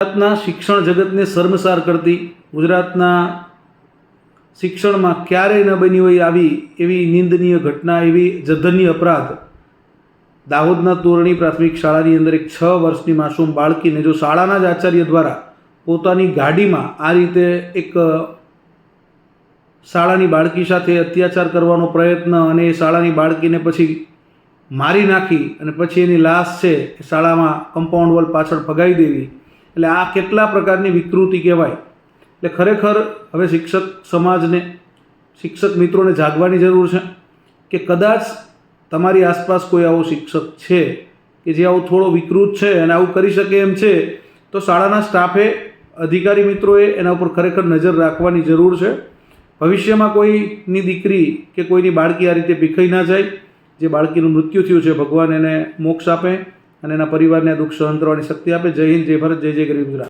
ગુજરાતના શિક્ષણ જગતને શર્મસાર કરતી, ગુજરાતના શિક્ષણમાં ક્યારેય ન બની હોય આવી, એવી નિંદનીય ઘટના, એવી જધન્ય અપરાધ. દાહોદના તોરણી પ્રાથમિક શાળાની અંદર એક છ વર્ષની માસૂમ બાળકીને જો શાળાના જ આચાર્ય દ્વારા પોતાની ગાડીમાં આ રીતે એક શાળાની બાળકી સાથે અત્યાચાર કરવાનો પ્રયત્ન અને એ શાળાની બાળકીને પછી મારી નાખી અને પછી એની લાશ છે શાળામાં કમ્પાઉન્ડ વોલ પાછળ ફગાવી દેવી એટલે આ કેટલા પ્રકારની વિકૃતિ કહેવાય? એટલે ખરેખર હવે શિક્ષક સમાજને, શિક્ષક મિત્રોને જાગવાની જરૂર છે કે કદાચ તમારી આસપાસ કોઈ આવો શિક્ષક છે કે જે આવું થોડો વિકૃત છે અને આવું કરી શકે એમ છે, તો શાળાના સ્ટાફે, અધિકારી મિત્રોએ એના ઉપર ખરેખર નજર રાખવાની જરૂર છે. ભવિષ્યમાં કોઈની દીકરી કે કોઈની બાળકી આ રીતે ભીખાઈ ના જાય, જે બાળકીનું મૃત્યુ થયું છે, ભગવાન એને મોક્ષ આપે. અને એના પરિવારને આ દુઃખ સહન કરવાની શક્તિ આપે. જય હિન્દ, જય ભારત, જય જય ગરીબ ગુજરાત.